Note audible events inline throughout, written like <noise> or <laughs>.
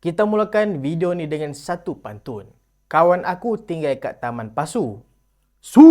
Kita mulakan video ni dengan satu pantun. Kawan aku tinggal kat Taman Pasu. Su.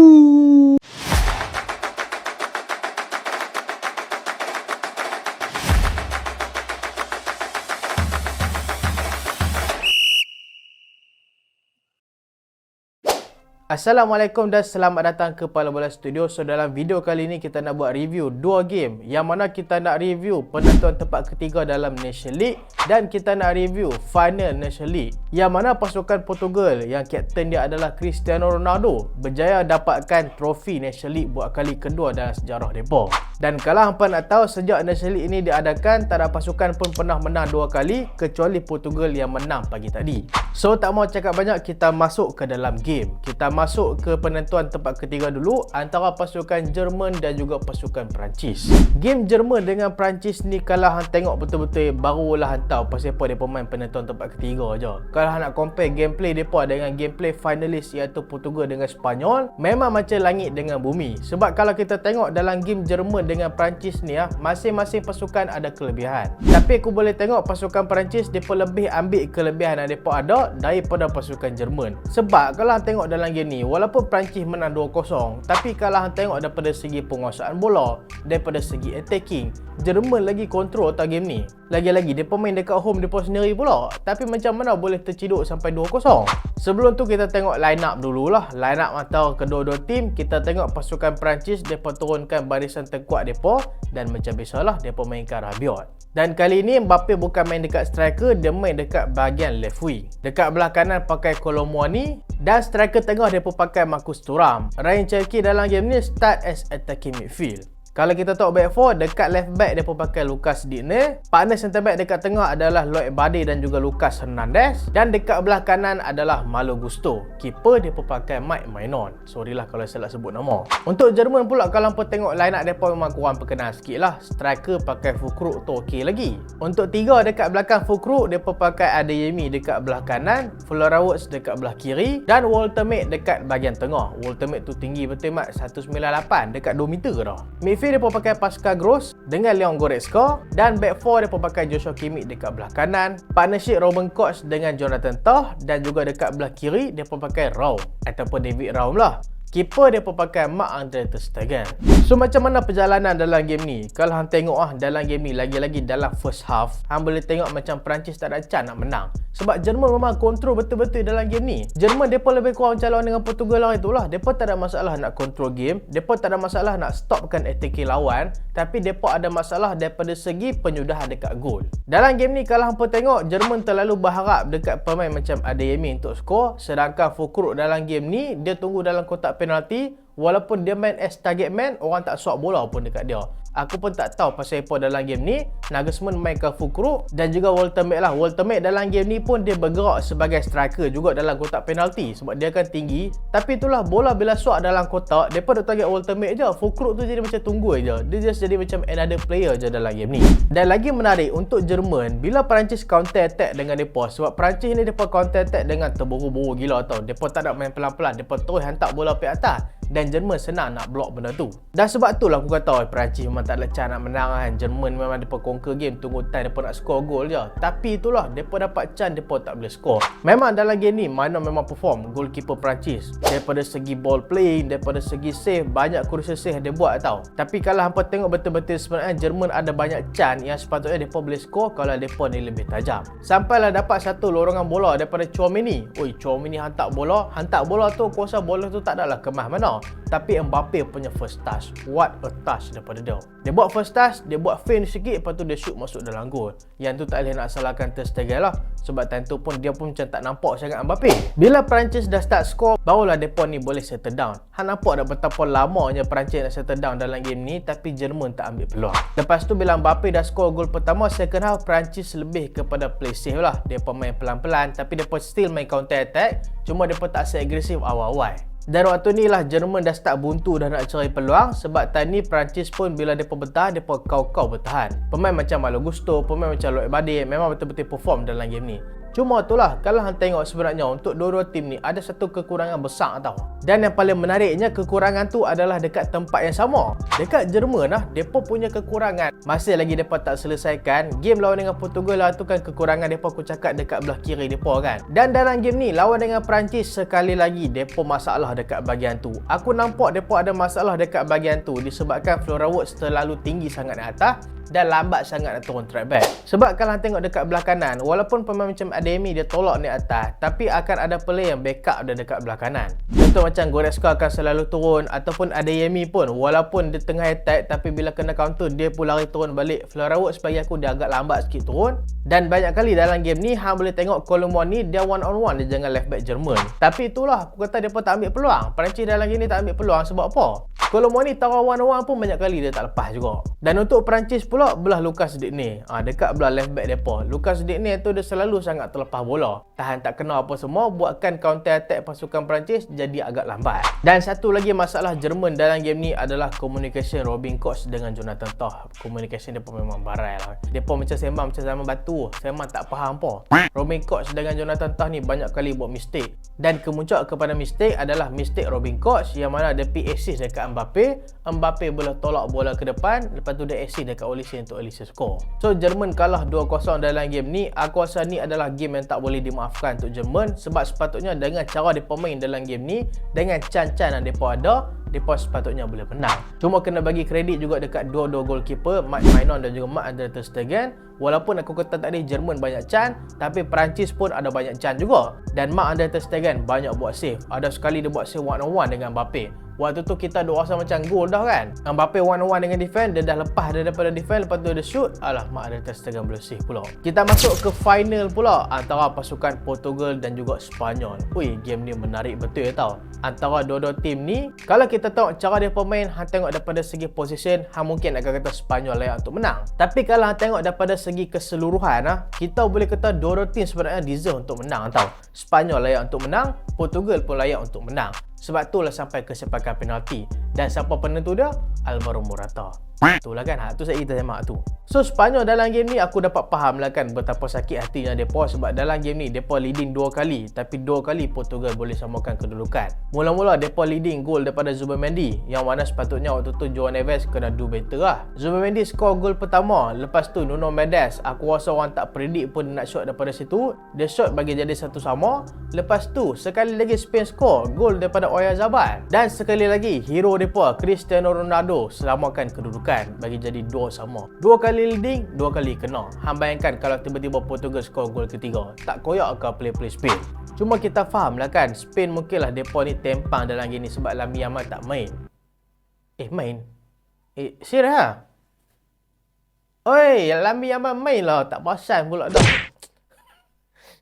Assalamualaikum dan selamat datang ke Pala Bola Studio. So dalam video kali ini kita nak buat review dua game yang mana kita nak review penentuan tempat ketiga dalam National League dan kita nak review final National League yang mana pasukan Portugal yang kapten dia adalah Cristiano Ronaldo berjaya dapatkan trofi National League buat kali kedua dalam sejarah mereka. Dan kalau hampa nak tahu sejak National League ini diadakan tak ada pasukan pun pernah menang dua kali kecuali Portugal yang menang pagi tadi. So tak mau cakap banyak kita masuk ke dalam game. Kita masuk ke penentuan tempat ketiga dulu antara pasukan Jerman dan juga pasukan Perancis. Game Jerman dengan Perancis ni kalau hang tengok betul-betul barulah hang tahu pasal apa dia pemain penentuan tempat ketiga aja. Kalau hang nak compare gameplay depa dengan gameplay finalis iaitu Portugal dengan Spanyol, memang macam langit dengan bumi. Sebab kalau kita tengok dalam game Jerman dengan Perancis ni ah, masing-masing pasukan ada kelebihan. Tapi aku boleh tengok pasukan Perancis depa lebih ambil kelebihan yang depa ada daripada pasukan Jerman. Sebab kalau hang tengok dalam game ni walaupun Perancis menang 2-0 tapi kalau hang tengok daripada segi penguasaan bola daripada segi attacking. Jerman lagi kontrol atas game ni. Lagi-lagi dia pemain dekat home dia sendiri pula. Tapi macam mana boleh terciduk sampai 2-0 sebelum tu kita tengok line up dululah. Line up atau kedua-dua tim kita tengok pasukan Perancis mereka turunkan barisan terkuat mereka dan macam biasalah mereka mainkan Rabiot dan kali ni Mbappe bukan main dekat striker dia main dekat bahagian left wing dekat belah kanan pakai Kolomwani dan striker tengah dia pun pakai Marcus Thuram. Ryan Cherky dalam game ni start as attacking midfield. Kalau kita tengok back four, dekat left back dia pun pakai Lucas Digne. Partner centre back dekat tengah adalah Lloyd Bade dan juga Lucas Hernandez. Dan dekat belah kanan adalah Malo Gusto. Keeper dia pun pakai Mike Mainon. Sorry lah kalau saya salah sebut nama. Untuk Jerman pula kalau pun tengok line up pun memang kurang perkenal sikit lah. Striker pakai Fukruk tu okey lagi. Untuk tiga dekat belakang Fukruk dia pun pakai Adeyemi dekat belah kanan. Flora Woods dekat belah kiri. Dan Walter Mate dekat bahagian tengah. Walter Mate tu tinggi betul mat 198 dekat 2 meter ke dah. Midfield dia pun pakai Pascal Gross dengan Leon Goretzka dan back four dia pun pakai Joshua Kimmich dekat belah kanan. Partnership Robin Koch dengan Jonathan Tah dan juga dekat belah kiri dia pun pakai Raum ataupun David Raum lah Keeper dia pun pakai Mark Andre Ter Stegen. So macam mana perjalanan dalam game ni? Kalau hang tengok ah dalam game ni lagi-lagi dalam first half, hang boleh tengok macam Perancis tak ada chance nak menang. Sebab Jerman memang kontrol betul-betul dalam game ni. Jerman depa lebih kurang calon dengan Portugal lah itulah. Depa tak ada masalah nak control game, depa tak ada masalah nak stopkan attacking lawan, tapi depa ada masalah daripada segi penyudahan dekat gol. Dalam game ni kalau hangpa tengok Jerman terlalu berharap dekat pemain macam Adeyemi untuk skor, sedangkan Fukruk dalam game ni dia tunggu dalam kotak penalti walaupun dia main as target man orang tak swap bola pun dekat dia. Aku pun tak tahu pasal apa dalam game ni Nagelsmann mainkan Fukru dan juga Walter Mate lah. Walter Mate dalam game ni pun dia bergerak sebagai striker juga dalam kotak penalti sebab dia kan tinggi. Tapi itulah bola bila swap dalam kotak pun dah target Walter Mate je Fukru tu jadi macam tunggu je dia just jadi macam another player je dalam game ni. Dan lagi menarik untuk Jerman bila Perancis counter attack dengan mereka sebab Perancis ni mereka counter attack dengan terburu-buru gila tau. Mereka tak nak main pelan-pelan mereka terus hantar bola pergi atas dan Jerman senang nak block benda tu. Dan sebab tu lah aku kata oh, Perancis memang tak cara nak menang kan. Jerman memang depa conquer game, tunggu time depa nak score gol je. Tapi itulah depa dapat chance depa tak boleh score. Memang dalam game ni mana memang perform goalkeeper Perancis. Daripada segi ball playing, daripada segi save, banyak crucial save dia buat tau. Tapi kalau hampa tengok betul-betul sebenarnya Jerman ada banyak chance yang sepatutnya depa boleh score kalau depa ni lebih tajam. Sampailah dapat satu lorongan bola daripada Chouameni. Oi, Chouameni hantar bola, hantar bola tu kuasa bola tu tak adalah kemah mana. Tapi Mbappe punya first touch What a touch daripada dia. Dia buat first touch Dia buat feint sikit Lepas tu dia shoot masuk dalam gol. Yang tu tak boleh nak salahkan Ter Stegen lah. Sebab time tu pun dia pun macam tak nampak sangat Mbappe. Bila Perancis dah start score Barulah mereka ni boleh settle down. Han nampak dah betapa lamanya Perancis nak settle down dalam game ni Tapi Jerman tak ambil peluang. Lepas tu bila Mbappe dah score gol pertama Second half Perancis lebih kepada play safe lah. Dia main pelan-pelan Tapi dia still main counter attack. Cuma dia tak se-agresif awal-awal dan waktu ni lah Jerman dah start buntu dah nak cari peluang sebab tadi Perancis pun bila mereka bertahan, mereka kau-kau bertahan. Pemain macam Malo Gusto, pemain macam Lloyd Bade memang betul-betul perform dalam game ni. Cuma itulah kalau hang tengok sebenarnya untuk dua-dua tim ni ada satu kekurangan besar tau. Dan yang paling menariknya kekurangan tu adalah dekat tempat yang sama. Dekat Jerman lah, depa punya kekurangan. Masih lagi depa tak selesaikan. Game lawan dengan Portugal lah tu kan kekurangan depa aku cakap dekat belah kiri depa kan. Dan dalam game ni lawan dengan Perancis sekali lagi depa masalah dekat bahagian tu. Aku nampak depa ada masalah dekat bahagian tu disebabkan Flora Woods terlalu tinggi sangat di atas dan lambat sangat nak turun track back. Sebab kalau tengok dekat belah kanan, walaupun pemain macam Ademi dia tolak ni atas, tapi akan ada player yang backup dia dekat belah kanan. Contoh macam Goretzka akan selalu turun ataupun Ademi pun walaupun dia tengah attack tapi bila kena counter dia pun lari turun balik. Flora Wood sebagai aku dia agak lambat sikit turun. Dan banyak kali dalam game ni hang boleh tengok Colombo ni dia one on one dia jangan left back Jerman. Tapi itulah aku kata dia pun tak ambil peluang. Perancis dalam game ni tak ambil peluang sebab apa? Colombo ni tahu one on one pun banyak kali dia tak lepas juga. Dan untuk Perancis pun pula belah Lucas Digne. Ha, dekat belah left back depa. Lucas Digne tu dia selalu sangat terlepas bola. Tahan tak kena apa semua buatkan counter attack pasukan Perancis jadi agak lambat. Dan satu lagi masalah Jerman dalam game ni adalah communication Robin Koch dengan Jonathan Tah. Communication depa memang barai lah. Depa macam sembang macam zaman batu. Sembang tak faham apa. Robin Koch dengan Jonathan Tah ni banyak kali buat mistake. Dan kemuncak kepada mistake adalah mistake Robin Koch yang mana dia pergi assist dekat Mbappe. Mbappe boleh tolak bola ke depan. Lepas tu dia assist dekat Olise untuk Olise score. So Jerman kalah 2-0 dalam game ni. Aku rasa ni adalah game yang tak boleh dimaafkan untuk Jerman sebab sepatutnya dengan cara dia pemain dalam game ni dengan can-can yang mereka ada mereka sepatutnya boleh menang. Cuma kena bagi kredit juga dekat dua-dua goalkeeper, Mike Mainon dan juga Mark Andre Ter Stegen. Walaupun aku kata tadi Jerman banyak can, tapi Perancis pun ada banyak can juga. Dan Mark Andre Ter Stegen banyak buat save. Ada sekali dia buat save one on one dengan Mbappe. Waktu tu kita duk rasa macam gol dah kan. Mbappe one on one dengan defend Dia dah lepas dia daripada defend Lepas tu dia shoot. Alah mak tersetengah boleh save pula. Kita masuk ke final pula Antara pasukan Portugal dan juga Spanyol. Ui game ni menarik betul ya tau. Antara dua-dua tim ni Kalau kita tengok cara dia pemain Han tengok daripada segi position Han mungkin akan kata Spanyol layak untuk menang. Tapi kalau Han tengok daripada segi keseluruhan ha, Kita boleh kata dua-dua tim sebenarnya deserve untuk menang tau. Spanyol layak untuk menang Portugal pun layak untuk menang sebab itulah sampai ke sepakan penalti. Dan siapa penentu dia? Alvaro Morata. Itulah kan, ha, tu saya kita semak tu. So Sepanyol dalam game ni aku dapat faham lah kan betapa sakit hatinya mereka sebab dalam game ni mereka leading dua kali tapi dua kali Portugal boleh samakan kedudukan. Mula-mula mereka leading gol daripada Zubimendi yang mana sepatutnya waktu tu Joao Neves kena do better lah. Zubimendi score gol pertama lepas tu Nuno Mendes aku rasa orang tak predict pun nak shot daripada situ. Dia shot bagi jadi satu sama. Lepas tu sekali lagi Spain score gol daripada Oyarzabal dan sekali lagi hero mereka Cristiano Ronaldo selamatkan kedudukan bukan bagi jadi dua sama. Dua kali leading, dua kali kena. Hang bayangkan kalau tiba-tiba Portugal skor gol ketiga. Tak koyak ke play-play Spain? Cuma kita faham lah kan, Spain mungkinlah mereka ni tempang dalam gini sebab Lami Yamal tak main. Eh, main? Eh, serius lah? Oi, Lami Yamal main lah. Tak perasan pula dah.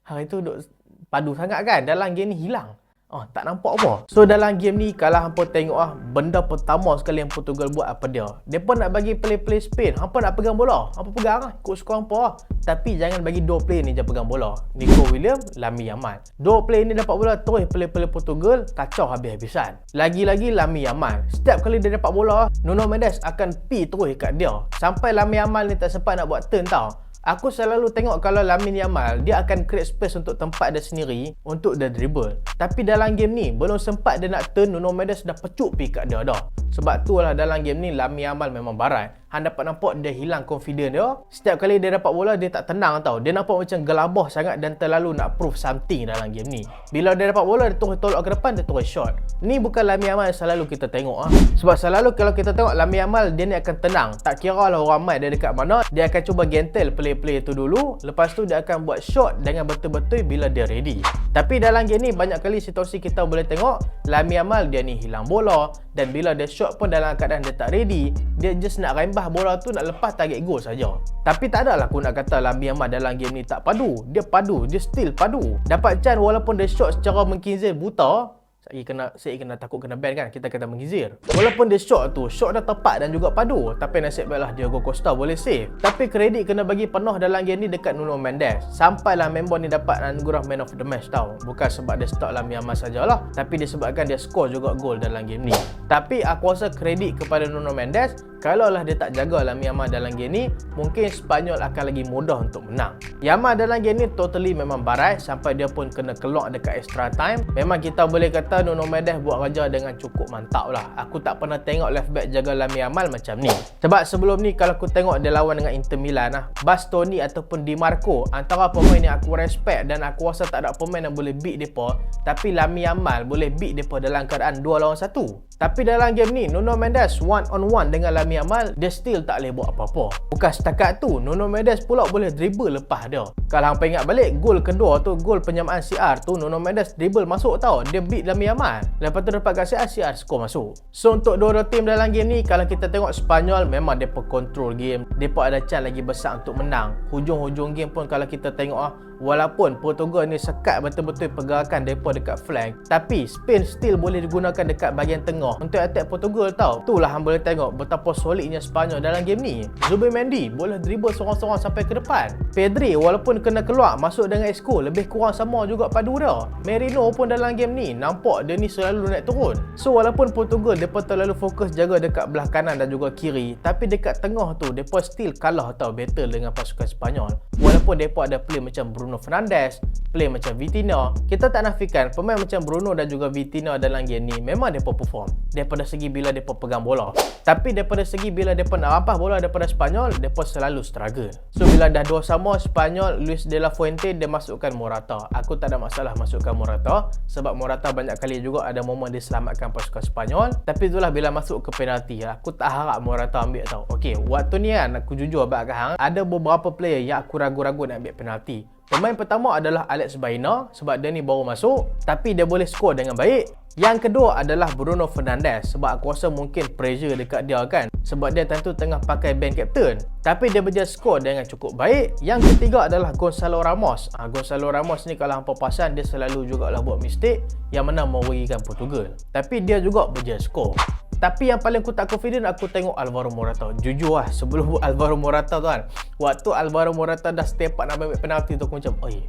Hari tu duk padu sangat kan, dalam game ni hilang. Oh, tak nampak apa. So dalam game ni kalau hampa tengok ah benda pertama sekali yang Portugal buat apa dia. Depa nak bagi play-play Spain. Hampa nak pegang bola. Hampa pegang ah, ikut skor hampa ah. Tapi jangan bagi dua play ni je pegang bola. Nico William, Lami Yamal. Dua play ni dapat bola terus play-play Portugal kacau habis-habisan. Lagi-lagi Lami Yamal. Setiap kali dia dapat bola, Nuno Mendes akan pi terus kat dia. Sampai Lami Yamal ni tak sempat nak buat turn tau. Aku selalu tengok kalau Lamin Yamal dia akan create space untuk tempat dia sendiri untuk dia dribble. Tapi dalam game ni belum sempat dia nak turn Nuno Mendes dah pecuk pi kat dia dah. Sebab tu lah dalam game ni Lamin Yamal memang barai. Han dapat nampak dia hilang confidence dia. Setiap kali dia dapat bola dia tak tenang tau. Dia nampak macam gelabah sangat dan terlalu nak prove something dalam game ni. Bila dia dapat bola dia terus tolak ke depan dia terus shot. Ni bukan Lami Amal yang selalu kita tengok ah. Sebab selalu kalau kita tengok Lami Amal dia ni akan tenang. Tak kira lah orang main dia dekat mana, dia akan cuba gentle play-play tu dulu. Lepas tu dia akan buat shot dengan betul-betul bila dia ready. Tapi dalam game ni banyak kali situasi kita boleh tengok Lami Amal dia ni hilang bola dan bila dia shot pun dalam keadaan dia tak ready, dia just nak rembang sembah bola tu nak lepas target gol saja. Tapi tak adalah aku nak kata Lambi Ahmad dalam game ni tak padu. Dia padu, dia still padu. Dapat chance walaupun dia shot secara mengkizir buta, saya kena saya kena takut kena ban kan. Kita kena mengizir. Walaupun dia shot tu shot dah tepat dan juga padu. Tapi nasib baiklah Diego Costa boleh save. Tapi kredit kena bagi penuh dalam game ni dekat Nuno Mendes. Sampailah member ni dapat anugerah man of the match tau. Bukan sebab dia start dalam Myanmar sajalah tapi disebabkan dia score juga gol dalam game ni. Tapi aku rasa kredit kepada Nuno Mendes Kalau lah dia tak jaga Lamine Yamal dalam game ni, mungkin Spanyol akan lagi mudah untuk menang. Yamal dalam game ni totally memang barai sampai dia pun kena keluar dekat extra time. Memang kita boleh kata Nuno Mendes buat kerja dengan cukup mantap lah. Aku tak pernah tengok left back jaga Lamine Yamal macam ni. Sebab sebelum ni kalau aku tengok dia lawan dengan Inter Milan lah, Bastoni ataupun Di Marco antara pemain yang aku respect dan aku rasa tak ada pemain yang boleh beat depa, tapi Lamine Yamal boleh beat depa dalam keadaan 2 lawan 1. Tapi dalam game ni Nuno Mendes one on one dengan Lamine Yamal dia still tak boleh buat apa-apa. Bukan setakat tu, Nuno Mendes pula boleh dribble lepas dia. Kalau hangpa ingat balik gol kedua tu, gol penyamaan CR tu Nuno Mendes dribble masuk tau. Dia beat Lamine Yamal. Lepas tu dapat kat CR, score masuk. So untuk dua-dua tim dalam game ni kalau kita tengok Spanyol memang depa control game. Depa ada chance lagi besar untuk menang. Hujung-hujung game pun kalau kita tengok ah Walaupun Portugal ni sekat betul-betul pergerakan mereka dekat flank Tapi Spain still boleh digunakan dekat bahagian tengah. Untuk attack Portugal tau Itulah hang boleh tengok betapa solidnya Spanyol dalam game ni. Zubimendi boleh dribble seorang-seorang sampai ke depan. Pedri walaupun kena keluar masuk dengan Esco Lebih kurang sama juga padu dia. Merino pun dalam game ni nampak dia ni selalu naik turun. So walaupun Portugal mereka terlalu fokus jaga dekat belah kanan dan juga kiri Tapi dekat tengah tu mereka still kalah tau battle dengan pasukan Spanyol. Walaupun mereka ada play macam Bruno Bruno Fernandes, play macam Vitinha. Kita tak nafikan pemain macam Bruno dan juga Vitinha dalam game ni memang depa perform daripada segi bila depa pegang bola. Tapi daripada segi bila depa nak rampas bola daripada Spanyol, depa selalu struggle. So bila dah dua sama Spanyol, Luis de la Fuente dia masukkan Morata. Aku tak ada masalah masukkan Morata sebab Morata banyak kali juga ada momen dia selamatkan pasukan Spanyol. Tapi itulah bila masuk ke penalti, aku tak harap Morata ambil tau. Okey, waktu ni kan aku jujur bab hang, ada beberapa player yang aku ragu-ragu nak ambil penalti. Pemain pertama adalah Alex Baina sebab dia ni baru masuk tapi dia boleh skor dengan baik. Yang kedua adalah Bruno Fernandes sebab aku rasa mungkin pressure dekat dia kan sebab dia tentu tengah pakai band captain. Tapi dia berjaya skor dengan cukup baik. Yang ketiga adalah Gonzalo Ramos. Ha, Gonzalo Ramos ni kalau hampa pasan dia selalu juga lah buat mistake yang mana merugikan Portugal. Tapi dia juga berjaya skor. Tapi yang paling aku tak confident aku tengok Alvaro Morata. Jujur lah sebelum <laughs> Alvaro Morata tu kan. Waktu Alvaro Morata dah step up nak ambil penalti tu aku macam, "Oi,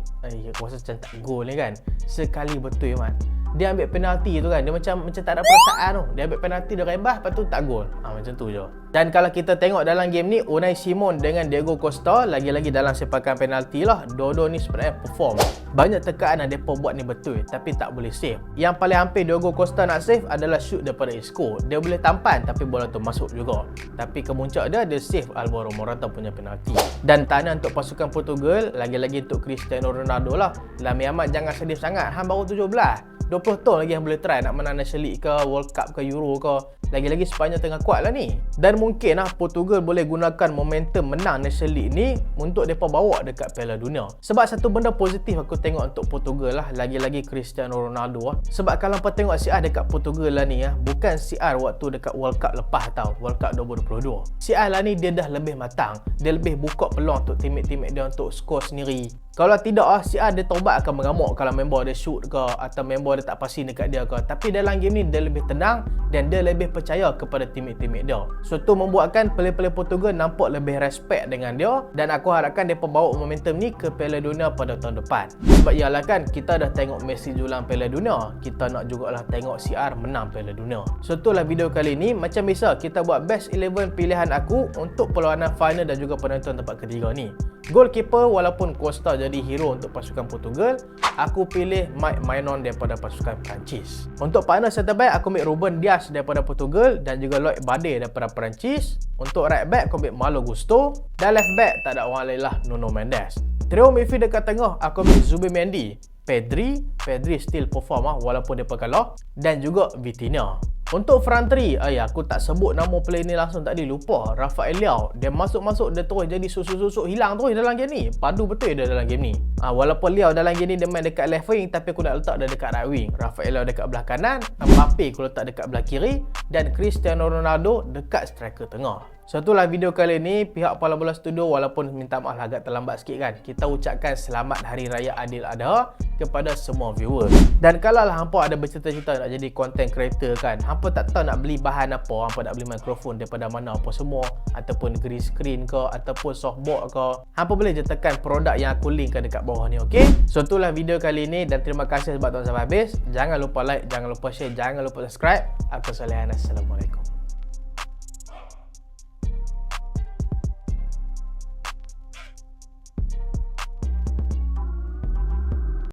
aku rasa macam tak gol ni kan." Sekali betul man dia ambil penalti tu kan dia macam macam tak ada perasaan tu. Dia ambil penalti dia rebah lepas tu tak gol. Ha, macam tu je. Dan kalau kita tengok dalam game ni Unai Simon dengan Diego Costa lagi-lagi dalam sepakan penalti lah dua-dua ni sebenarnya perform. Banyak tekanan mereka buat ni betul tapi tak boleh save. Yang paling hampir Diego Costa nak save adalah shoot daripada Isco. Dia boleh tampan tapi bola tu masuk juga. Tapi kemuncak dia dia save Alvaro Morata punya penalti. Dan tanda untuk pasukan Portugal lagi-lagi untuk Cristiano Ronaldo lah. Lami Ahmad jangan sedih sangat Han baru 17 20 tahun lagi yang boleh try nak menang National League ke World Cup ke Euro ke lagi-lagi Sepanyol tengah kuat lah ni. Dan mungkin lah Portugal boleh gunakan momentum menang National League ni untuk mereka bawa dekat Piala Dunia. Sebab satu benda positif aku tengok untuk Portugal lah lagi-lagi Cristiano Ronaldo lah sebab kalau kau tengok CR dekat Portugal lah ni ya bukan CR waktu dekat World Cup lepas tau World Cup 2022 CR lah ni dia dah lebih matang dia lebih buka peluang untuk teammate-teammate dia untuk score sendiri. Kalau tidak ah A dia tobat akan mengamuk kalau member dia shoot ke atau member dia tak pasti dekat dia ke. Tapi dalam game ni dia lebih tenang dan dia lebih percaya kepada teammate-teammate dia. So tu membuatkan player-player Portugal nampak lebih respect dengan dia dan aku harapkan dia bawa momentum ni ke Piala Dunia pada tahun depan. Sebab ialah kan kita dah tengok Messi julang Piala Dunia, kita nak jugalah tengok CR menang Piala Dunia. So itulah video kali ni. Macam biasa kita buat best 11 pilihan aku untuk perlawanan final dan juga penonton tempat ketiga ni. Goalkeeper walaupun Costa jadi hero untuk pasukan Portugal, aku pilih Mike Mainon daripada pasukan Perancis. Untuk partner center back, aku ambil Ruben Dias daripada Portugal dan juga Lloyd Bade daripada Perancis. Untuk right back, aku ambil Malo Gusto. Dan left back, tak ada orang lain lah Nuno Mendes. Trio midfield dekat tengah, aku ambil Zubimendi. Pedri, Pedri still perform ah walaupun dia kalah dan juga Vitinha. Untuk front three, ay, aku tak sebut nama player ni langsung tadi lupa. Rafael Liao, dia masuk-masuk dia terus jadi susuk-susuk hilang terus dalam game ni. Padu betul dia dalam game ni. Ha, walaupun Liao dalam game ni dia main dekat left wing tapi aku nak letak dia dekat right wing. Rafael Liao dekat belah kanan, Mbappe aku letak dekat belah kiri dan Cristiano Ronaldo dekat striker tengah. So itulah video kali ni pihak Pala Bola Studio walaupun minta maaf agak terlambat sikit kan. Kita ucapkan selamat Hari Raya Adil Adha kepada semua viewer. Dan kalau lah hampa ada bercita-cita nak jadi content creator kan, hampa tak tahu nak beli bahan apa, hampa nak beli mikrofon daripada mana apa semua ataupun green screen ke ataupun softboard ke, hampa boleh je tekan produk yang aku linkkan dekat bawah ni, okey? So itulah video kali ni dan terima kasih sebab tonton sampai habis. Jangan lupa like, jangan lupa share, jangan lupa subscribe. Aku Salihan. Assalamualaikum.